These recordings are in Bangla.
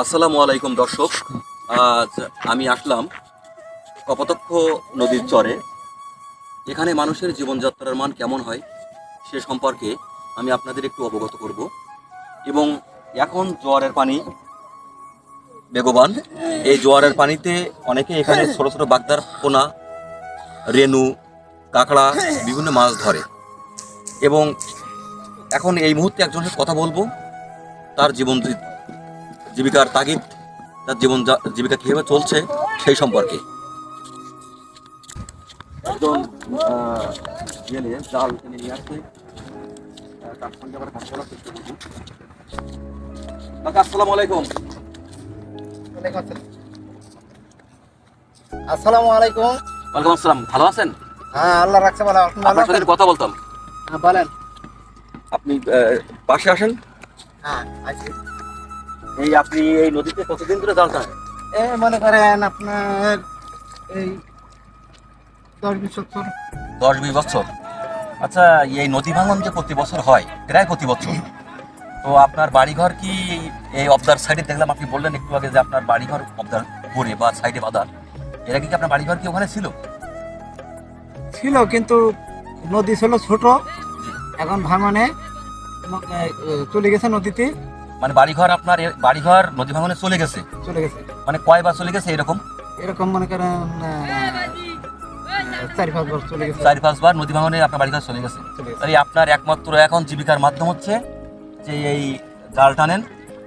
আসসালামু আলাইকুম, দর্শক। আজ আমি আসলাম কপতক্ষ নদীর চরে। এখানে মানুষের জীবনযাত্রার মান কেমন হয় সে সম্পর্কে আমি আপনাদের একটু অবগত করব। এবং এখন জোয়ারের পানি বেগবান। এই জোয়ারের পানিতে অনেকে এখানে ছোট ছোট বাগদার, পোনা, রেনু, কাঁকড়া, বিভিন্ন মাছ ধরে। এবং এখন এই মুহূর্তে একজনের কথা বলব। তার জীবন জীবিকার তাগিদ তার জীবন জীবিকা কীভাবে চলছে সেই সম্পর্কে। একজন আহ, গেলে জাল কিনে নিয়ে আসছে। তার সঙ্গে আবার কথা বলার চেষ্টা করব কাকা আসসালামু আলাইকুম। আসসালামু আলাইকুম। ওয়ালাইকুম আসসালাম ভালো আছেন? হ্যাঁ আল্লাহ রাখছে ভালো। আপনি আপনার সাথে কথা বলতাম। হ্যাঁ বলেন। আপনি পাশে আসেন। হ্যাঁ আছি এই আপনি এই নদীতে কতদিন ধরে জাল টানেন এ মনে করেন আপনার এই দশ বিশ বছর। দশ বিশ বছর? আচ্ছা এই নদী ভাঙন যে প্রতি বছর হয় প্রায় প্রতি বছর তো আপনার বাড়িঘর কি এই অবদার সাইডে দেখলাম আপনি বললেন একটু আগে যে আপনার বাড়িঘর অবদার করে বা সাইডে বাঁধা এর আগে কি আপনার বাড়িঘর কি ওখানে ছিল? ছিল কিন্তু নদী ছিল ছোট। এখন ভাঙনে চলে গেছে নদীতে? মানে বাড়িঘর আপনার বাড়িঘর নদী ভাঙনে চলে গেছে? চলে গেছে। মানে কয়বার চলে গেছে এরকম? এরকম মনে করেন চারি পাঁচ বছর চলে গেছে। চার পাঁচবার নদী ভাঙনে আপনার বাড়িঘর চলে গেছে। তাই আপনার একমাত্র এখন জীবিকার মাধ্যম হচ্ছে যে এই জাল টানেন।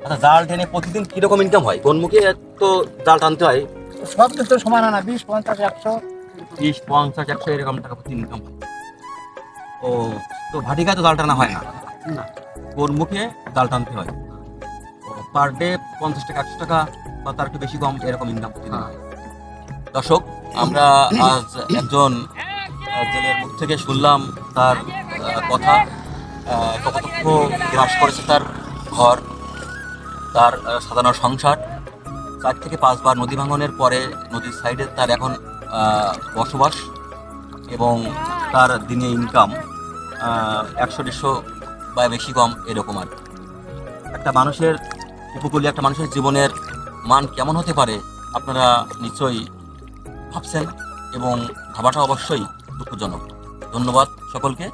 আচ্ছা জাল টেনে প্রতিদিন কীরকম ইনকাম হয়? কোন মুখে তো জাল টানতে হয়? সব কিছু সমান না বিশ পঞ্চাশ একশো। বিশ পঞ্চাশ একশো এরকম টাকা প্রতি ইনকাম ও তো ভাটিকায় তো জাল টানা হয় না। না কোন মুখে জাল টানতে হয়। পার ডে পঞ্চাশ টাকা একশো টাকা বা তার একটু বেশি কম এরকম ইনকাম দর্শক, আমরা আজ একজন জেলের মুখ থেকে শুনলাম তার কথা কতক্ষ গ্রাস করেছে তার ঘর, তার সাধারণ সংসার। চার থেকে পাঁচবার নদী ভাঙনের পরে নদীর সাইডে তার এখন বসবাস এবং তার দিনে ইনকাম একশো, দেড়শো বা বেশি কম এরকম আর। একটা মানুষের উপকূলীয় একটা মানুষের জীবনের মান কেমন হতে পারে আপনারা নিশ্চয়ই ভাবছেন এবং ভাবাটা অবশ্যই দুঃখজনক। ধন্যবাদ সকলকে।